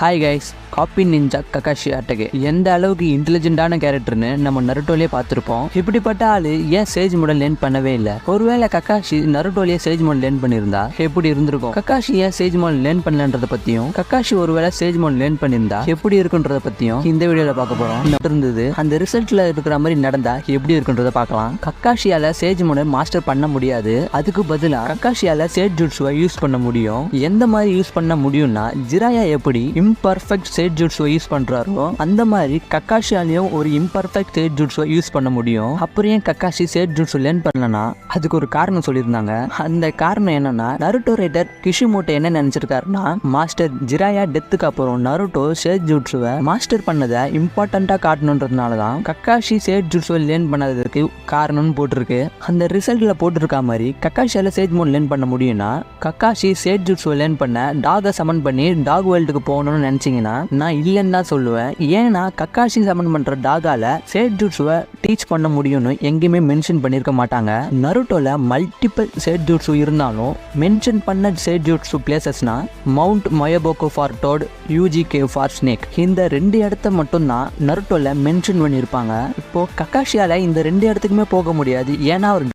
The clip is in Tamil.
Hi guys copy ninja Kakashi Hatake எந்த அளவுக்கு இன்டெலிஜென்ட்டான கேரக்டர்னு நம்ம நருட்டோலயே பார்த்துருப்போம். இப்படிப்பட்ட ஆளு ஏன் சேஜ் மாடல் லேர்ன் பண்ணவே இல்லை? ஒருவேளை கக்காஷி நருட்டோலயே சேஜ் மாடல் லேர்ன் பண்ணியிருந்தா எப்படி இருந்திருக்கும்? கக்காஷி ஏன் சேஜ் மாடல் லேர்ன் பண்ணலன்றத பத்தியும் கக்காஷி ஒருவேளை சேஜ் மாடல் லேர்ன் பண்ணியிருந்தா எப்படி இருக்குன்றத பத்தியும் இந்த வீடியோல பார்க்க போறோம். இருந்தது அந்த ரிசல்ட்ல இருக்கிற மாதிரி நடந்தா எப்படி இருக்குன்றத பார்க்கலாம். கக்காஷியால சேஜ் மாடல் மாஸ்டர் பண்ண முடியாது. அதுக்கு பதிலா கக்காஷியால சேஜ் ஜுட்ஸுவை யூஸ் பண்ண முடியும். எந்த மாதிரி யூஸ் பண்ண முடியும்னா ஜிராயா எப்படி இம்பர்ஃபெக்ட் ஸ்டேட் ஜூட்ஸோ யூஸ் பண்ணுறாரோ அந்த மாதிரி கக்காஷியாலையும் ஒரு இம்பர்ஃபெக்ட் ஸ்டேட் ஜுட்ஸுவை யூஸ் பண்ண முடியும். அப்புறம் ஏன் கக்காஷி ஸ்டேட் ஜூட்ஸோ லேர்ன் பண்ணலனா அதுக்கு ஒரு காரணம் சொல்லியிருந்தாங்க. அந்த காரணம் என்னன்னா நருட்டோ ரைட்டர் கிஷிமோட்டோ என்ன நினைச்சிருக்காருன்னா மாஸ்டர் ஜிராயா டெத்துக்கு அப்புறம் நருட்டோ ஸ்டேட் ஜூட்ஸுவை மாஸ்டர் பண்ணதை இம்பார்ட்டண்ட்டாக காட்டணுன்றதுனால தான் கக்காஷி ஸ்டேட் ஜூட்ஸோ லேர்ன் பண்ணதுக்கு காரணம்னு போட்டிருக்கு. அந்த ரிசல்ட்டில் போட்டிருக்க மாதிரி கக்காஷியால் சேஜ் மோட் லேர்ன் பண்ண முடியும்னா கக்காஷி சேட் ஜுட்ஸுவை லேர்ன் பண்ண டாகை சமன் பண்ணி டாக் வேர்ல்டுக்கு போகணும்னு நினைச்சீங்கன்னா நான் இல்லைன்னு தான் சொல்லுவேன். ஏன்னா கக்காஷி சமன் பண்ற டாகால சேட் ஜூட்ஸுவை டீச் பண்ண முடியும்னு எங்கேயுமே மென்ஷன் பண்ணியிருக்க மாட்டாங்க. நருட்டோல மல்டிபிள் சேட் ஜூட்ஸு இருந்தாலும் மென்ஷன் பண்ண chat jutsu பிளேசஸ்னா mount Myoboku for toad Ryuchi cave for snake. இந்த ரெண்டு இடத்த மட்டும்தான் நருட்டோல மென்ஷன் பண்ணியிருப்பாங்க இப்போ கக்காஷியால இந்த ரெண்டு இடத்துக்குமே போக முடியாது. ஏன்னா அவர்